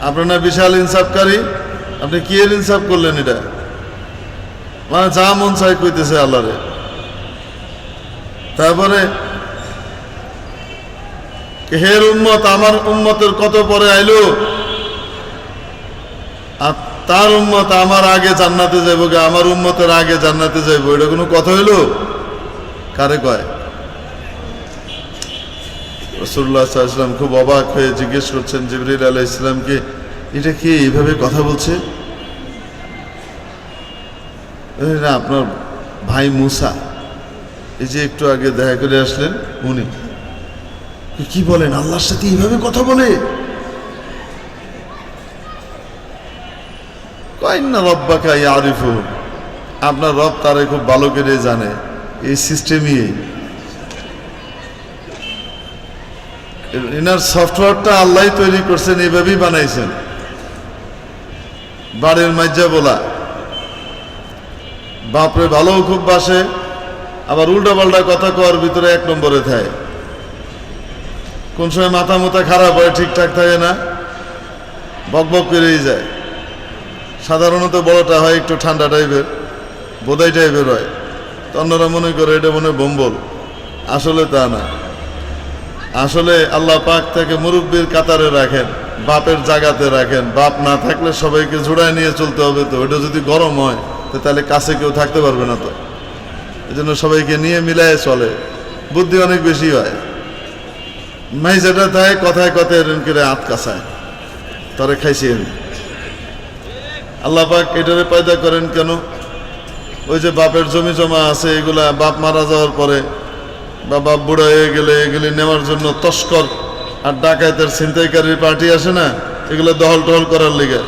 আপনার বিশাল ইনসাফকারী? আপনি কি এর ইনসাফ করলেন এটা? মানে যা মন চাই কইতেছে আল্লাহরে। তারপরে, হের উম্মত আমার উম্মতের কত পরে আইলো? আর তার উম্মত আমার আগে জান্নাতে যাইব আমার উম্মতের আগে জান্নাতে যাইব, এটা কোনো কথা হইল? কারে কয়? রসুল্লাহ খুব অবাক হয়ে জিজ্ঞেস করছেন জিবরিল আলাহ ইসলামকে এটা কি এইভাবে কথা বলছে? না, আপনার ভাই মুসা। এই যে একটু আগে দেখা করে আসলেন উনি। কি বলেন? আল্লাহর সাথে এইভাবে কথা বলে? কয়েন না রব্বাকা আরিফু আপনার রব তারে খুব ভালো করে জানে। এই সিস্টেমই এই এনার সফটওয়্যারটা আল্লাহ তৈরি করছেন, এইভাবেই বানাইছেন। বাড়ির মাজ্জা বলা। বাপরে ভালোও খুব বাসে, আবার উল্টা পাল্টা কথা কওয়ার ভিতরে এক নম্বরে থাকে। কোন সময় মাথা মুথা খারাপ হয়, ঠিকঠাক থাকে না, বক বক করেই যায়। সাধারণত বড়টা হয় একটু ঠান্ডা টাইপের বোধাই টাইপের হয়। তো অন্যরা মনে করে এটা মনে বোম্বল আসলে তা না। আসলে আল্লাহ পাক থেকে মুরব্বীর কাতারে রাখেন, বাপের জায়গাতে রাখেন। বাপ না থাকলে সবাইকে জোড়ায় নিয়ে চলতে হবে তো এটা যদি গরম হয়, তো তাহলে কাছে কেউ থাকতে পারবে না তো। এই জন্য সবাইকে নিয়ে মিলায় চলে। বুদ্ধি অনেক বেশি হয়। মাই যেটা থাকে কথায় কথায় এরকম করে আত কাছায় তরে খাইছি আল্লাহ পাক এটারে পয়দা করেন কেন? ওই যে বাপের জমি জমা আছে, এগুলা বাপ মারা যাওয়ার পরে বা বাপ বুড়া হয়ে গেলে এগুলি নেওয়ার জন্য তস্কর। আর ডাকাতের ছিনতাইকারীর পার্টি আসে না, এগুলো দহল টহল করার লিগে।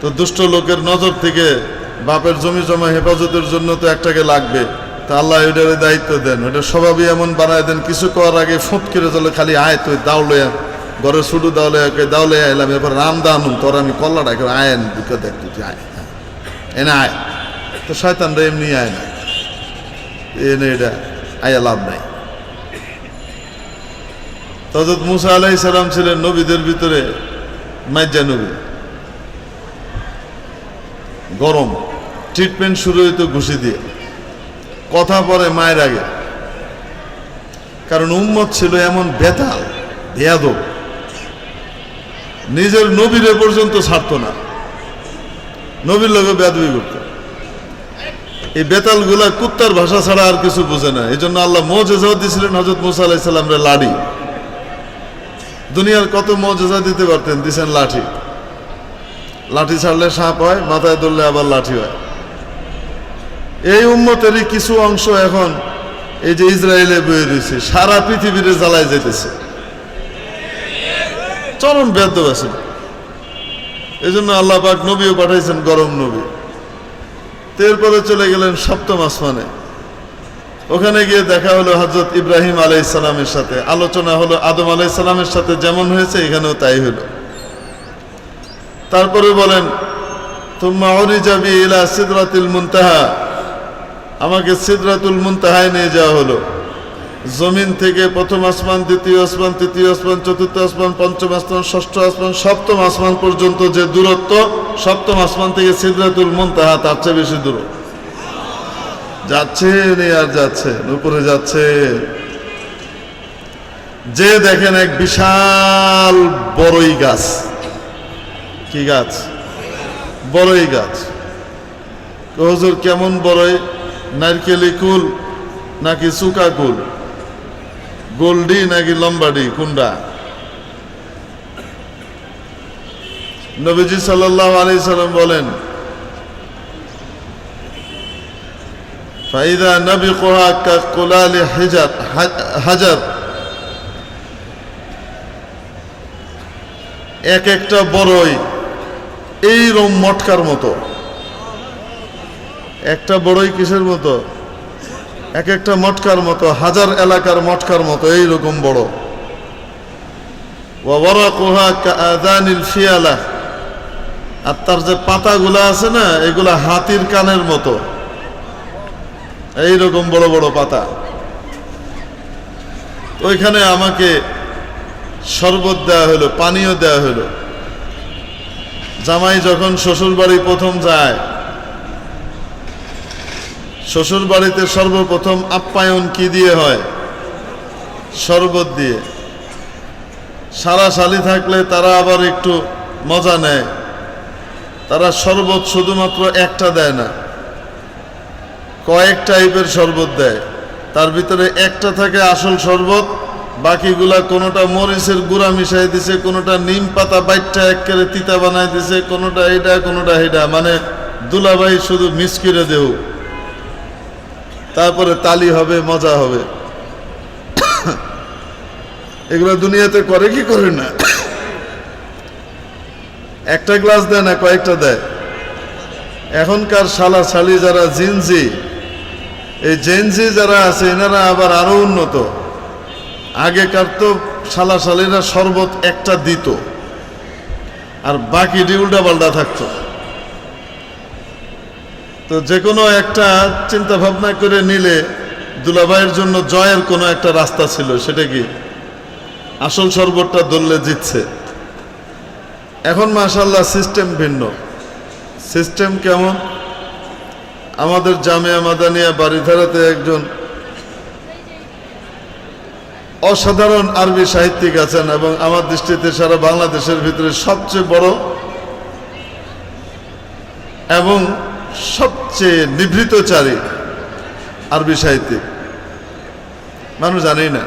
তো দুষ্ট লোকের নজর থেকে বাপের জমি জমা হেফাজতের জন্য তো একটাকে লাগবে। তা আল্লাহ এটারে দায়িত্ব দেন। ওটা স্বভাবই এমন বানায় দেন, কিছু করার আগে ফুট করে চলে খালি আয়, তুই দাউলে ঘরে শুধু দাউলে দাউলে আইলাম এরপর রাম দানুম তোর আমি কল্লা ডাকে আয়েন দুঃখে দেখ, তুই আয় হ্যাঁ। এনে আয়। তো শয়তানরা এমনি আয় না। এনে এটা, আয়া লাভ নাই। হজরত মুসা আলাই সালাম ছিলেন নবীদের ভিতরে মাইজা নবী। গরম। ট্রিটমেন্ট শুরু হইতো ঘুষি দিয়ে। কথা পরে মায়ের আগে। কারণ উম্মত ছিল এমন বেতাল, বেয়াদব। নিজের নবীরে পর্যন্ত ছাড়তো না। নবীর লোকে বেদবি করতো। এই বেতালগুলা কুত্তার ভাষা ছাড়া আর কিছু বোঝে না। এই জন্য আল্লাহ মৌজেজা দিয়েছিলেন হজরত মুসা আলাইসাল্লামরে লাড়ি। দুনিয়ার কত মৌজেজা দিতে পারতেন? দিছেন লাঠি। লাঠি ছাড়লে সাপ হয়, মাথায় ধরলে আবার লাঠি হয়। এই উম্মতেরই কিছু অংশ এখন এই যে ইসরায়েলে বয়ে রয়েছে, সারা পৃথিবীরে জ্বালায় যেতেছে। চরম ব্যর্থ আছে। এই জন্য আল্লাহ পাক নবীও পাঠাইছেন গরম নবী। এরপরে চলে গেলেন সপ্তম আসমানে। ওখানে গিয়ে দেখা হলো হজরত ইব্রাহিম আলাই সালামের সাথে। আলোচনা হলো আদম আলাই সালামের সাথে যেমন হয়েছে, এখানেও তাই হলো। তারপরে বলেন, তুম্মা অরি যাবি ইলা সিদরাতুল মুনতাহা। আমাকে সিদরাতুল মুনতাহায় নিয়ে যাওয়া হলো। জমিন থেকে প্রথম আসমান, দ্বিতীয় আসমান, তৃতীয় আসমান, চতুর্থ আসমান, পঞ্চম আসমান, ষষ্ঠ আসমান, সপ্তম আসমান পর্যন্ত যে দূরত্ব, সপ্তম আসমান থেকে সিদরাতুল মুনতাহা তার চেয়ে বেশি দূর যাচ্ছে আর যাচ্ছে উপরে যাচ্ছে। যে দেখেন এক বিশাল বড়ই গাছ। কি গাছ? বড়ই গাছ। হজুর, কেমন বড়ই? নারকেলি কুল নাকি সুকা কুল? গোল্ডি নাকি লম্বাডি কুন্ডা নবীজি সাল্লাহ আলি সাল্লাম বলেন নবী কোহা কোলালি হাজার হাজার এক একটা বড়ই এই রম মটকার মতো। একটা বড়ই কিসের মতো? এক একটা মটকার মতো, হাজার এলাকার মটকার মতো এই রকম বড় ওয়ারাকুহা কাআযানিল ফিয়ালা। আর তার যে পাতাগুলা আছে না, এগুলা হাতির কানের মতো। এই রকম বড় বড় পাতা। ওইখানে আমাকে শরবত দেওয়া হলো, পানীয় দেওয়া হলো। জামাই যখন শ্বশুর বাড়ি প্রথম যায় শ্বশুর বাড়িতে সর্বপ্রথম আপ্যায়ন কি দিয়ে হয়? শরবত দিয়ে। সারা শালি থাকলে তারা আবার একটু মজা নেয়। তারা শরবত শুধুমাত্র একটা দেয় না। কয়েক টাইপের শরবত দেয়। তার ভিতরে একটা থাকে আসল শরবত, বাকিগুলা কোনোটা মরিচের গুঁড়া মিশাই দিছে, কোনোটা নিম পাতা বাইটটা একেবারে তিতা বানাই দিছে, কোনোটা এইটা কোনোটা এইটা মানে দুলাভাই শুধু মিস করে দেও। তারপরে তালি হবে, মজা হবে। এগুলো দুনিয়াতে করে কি করে না? একটা গ্লাস দেয় না, কয়েকটা দেয়। এখনকার শালা শালি যারা জিনজি এই জেনজি যারা আছে, এনারা আবার আরও উন্নত। আগেকার তো শালা শালিরা শরবত একটা দিত। আর বাকি উল্টা পাল্টা থাকতো। তো যে কোনো একটা চিন্তা ভাবনা করে নিলে দুলাভাইয়ের জন্য জয়ের কোনো একটা রাস্তা ছিল, সেটা কি? আসল শরবতটা ধরলে জিতছে। এখন মাশাল্লাহ সিস্টেম ভিন্ন। সিস্টেম কেমন? আমাদের জামিয়া মাদানিয়া বাড়িধারাতে একজন অসাধারণ আরবি সাহিত্যিক আছেন এবং আমার দৃষ্টিতে সারা বাংলাদেশের ভিতরে সবচেয়ে বড় এবং সবচেয়ে নিভৃতচারী আরবি সাহিত্যিক। মানুষ জানেই না।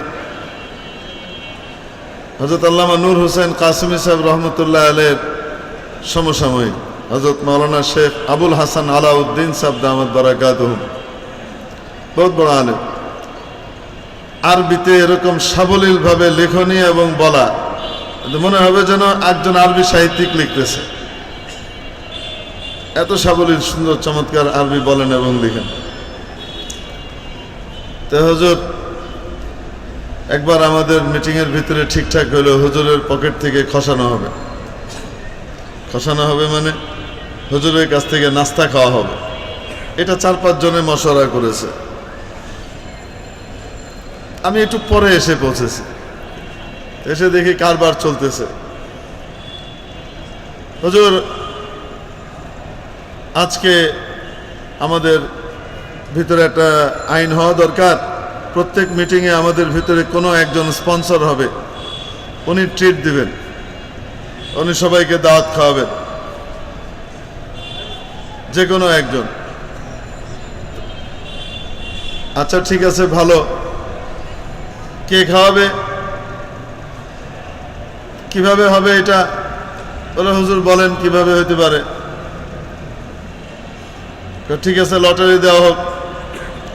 হজরত আল্লামা নূর হোসেন কাসিমি সাহেব রহমতুল্লাহ আলের সমসাময়িক। হজরত মৌলানা শেখ আবুল হাসান আলাউদ্দিন সাহেব দামদ বারাকাত বহুত বড় আলেম। আরবিতে এরকম সাবলীলভাবে লেখনী এবং বলা মনে হবে যেন একজন আরবি সাহিত্যিক লিখতেছে। এত সাবলীল, সুন্দর, চমৎকার আরবি বলেন এবং লিখেন। তো হজর একবার আমাদের মিটিংয়ের ভিতরে ঠিকঠাক হলো হুজুরের পকেট থেকে খসানো হবে। খসানো হবে মানে? হুজুরের কাছ থেকে নাস্তা খাওয়া হবে। এটা চার পাঁচ জনে মশলা করেছে। আমি একটু পরে এসে পৌঁছেছি। এসে দেখি কারবার চলতেছে। হুজুর, আজকে আমাদের ভিতরে একটা আইন হওয়া দরকার। প্রত্যেক মিটিংয়ে আমাদের ভিতরে কোনো একজন স্পন্সর হবে। উনি ট্রিট দিবেন। উনি সবাইকে দাওয়াত খাওয়াবেন। যে কোনো একজন। আচ্ছা ঠিক আছে, ভালো। কে খাওয়াবে? কীভাবে হবে এটা? বলে, হুজুর, বলেন কীভাবে হতে পারে। ঠিক আছে, লটারি দেওয়া হোক।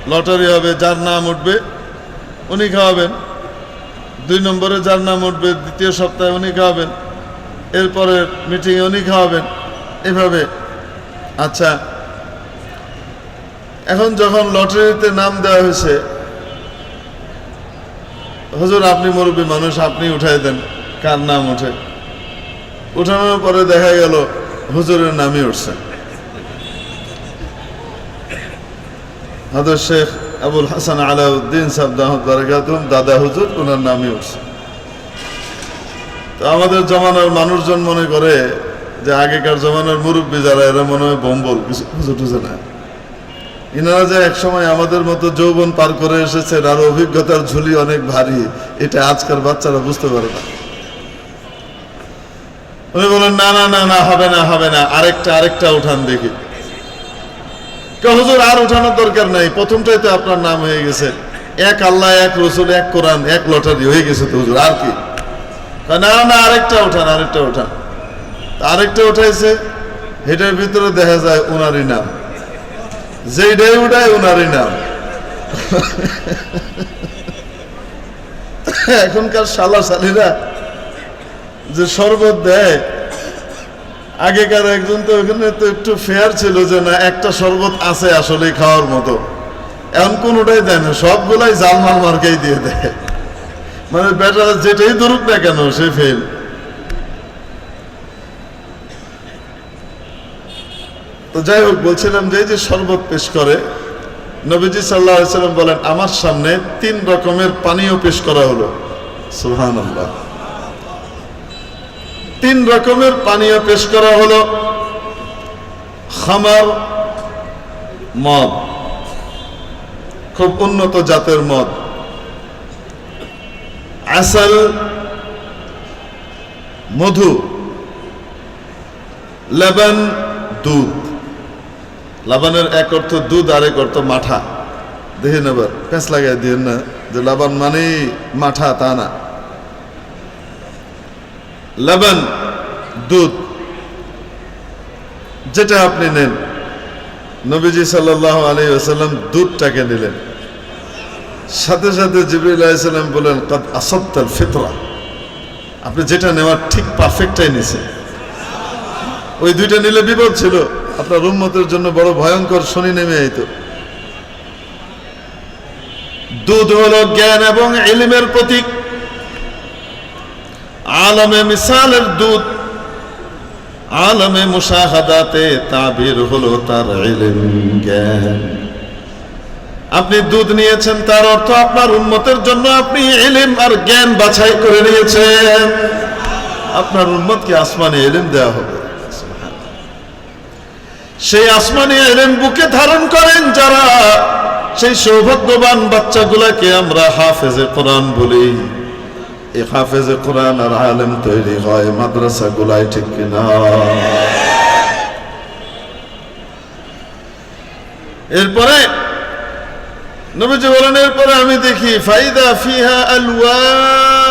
লটারি হবে, যার নাম উঠবে, উনি খাওয়াবেন। দুই নম্বরে যার নাম উঠবে, দ্বিতীয় সপ্তাহে উনি খাওয়াবেন। এরপরের মিটিংয়ে উনি খাওয়াবেন। এভাবে। আচ্ছা এখন যখন লটারিতে নাম দেওয়া হয়েছে, হুজুর আপনি মুরব্বী মানুষ, আপনি উঠাই দেন, কার নাম উঠে? উঠানোর পরে দেখা গেল হুজুরের নামই উঠছে। হাজর শেখ আবুল হাসান আলাউদ্দিন সাবদাহদ দাদা হুজুর ওনার নামই উঠছে। তো আমাদের জমানার মানুষজন মনে করে যে আগেকার জমানার মুরব্বী যারা, এরা মনে হয় বম্বল, কিছু বুঝে টুঝে না। ইনারা যে একসময় আমাদের মতো যৌবন পার করে এসেছেন, আর অভিজ্ঞতার ঝুলি অনেক ভারী, এটা আজকাল বাচ্চারা বুঝতে পারে না। উনি বলেন, না না না না, হবে না হবে না, আরেকটা আরেকটা উঠান দেখি। হুজুর, আর উঠানোর দরকার নাই, প্রথমটাই তো আপনার নাম হয়ে গেছে। এক আল্লাহ, এক রসুল, এক কোরআন, এক লটারি, হয়ে গেছে তো হুজুর, আর কি? না না, আরেকটা উঠান আরেকটা উঠান। আরেকটা উঠাইছে, এটার ভিতরে দেখা যায় উনারই নাম। যেইটাই উঠায় উনারই নাম। এখনকার শালা শালিরা যে শরবত দেয়, আগেকার একজন তো ওখানে তো একটু ফেয়ার ছিল যে না, একটা শরবত আছে আসলে খাওয়ার মতো। এখন কোনোটাই দেয় না, সবগুলাই জালমাল মার্কেই দিয়ে দেয়। মানে বেটা যেটাই ধরুক না কেন, সে ফেল তো যাই হোক, বলছিলাম যে যে শরবত পেশ করে, নবীজি সাল্লাহ সাল্লাম বলেন, আমার সামনে তিন রকমের পানীয় পেশ করা হলো। সুহান আল্লাহ তিন রকমের পানীয় পেশ করা হলো, খামার, মদ, খুব উন্নত জাতের মদ, আসাল, মধু, লেবান দুধ। লাবানের এক অর্থ দুধ আর এক অর্থ মাঠা। দেখেন আবার প্যাঁচ লাগাই দিয়ে না, যে লাবান মানেই মাঠা, তা না। লেবান, দুধ, যেটা আপনি নেন। নবীজি সাল্লাহ আলী আসাল্লাম দুধটাকে নিলেন। সাথে সাথে জিবরুল বলেন, কদ আসত্তাল ফিতরা। আপনি যেটা নেওয়ার ঠিক পারফেক্টটাই নিছেন। ওই দুইটা নিলে বিপদ ছিল। আপনার উন্মতের জন্য বড় ভয়ঙ্কর শনি নেমে আইত। দুধ হলো জ্ঞান এবং ইলিমের প্রতীক। আলমে মিসালের দুধ, আলমে মুশাহাদাতে তাবির হলো তার জ্ঞান। আপনি দুধ নিয়েছেন, তার অর্থ আপনার উন্মতের জন্য আপনি এলিম আর জ্ঞান বাছাই করে নিয়েছেন। আপনার উন্মতকে আসমানে ইলিম দেওয়া হবে। সেই আসমানি এলেন বুকে ধারণ করেন যারা। সেই সৌভাগ্যবান বাচ্চাগুলাকে আমরা হাফেজে কোরআন বলি। এই হাফেজে কোরআন আর আলেম তৈরি হয় মাদ্রাসা গুলায় ঠিক কিনা? এরপরে নবীজি বলেন, এরপরে আমি দেখি, ফাইদা ফিহা আলওয়া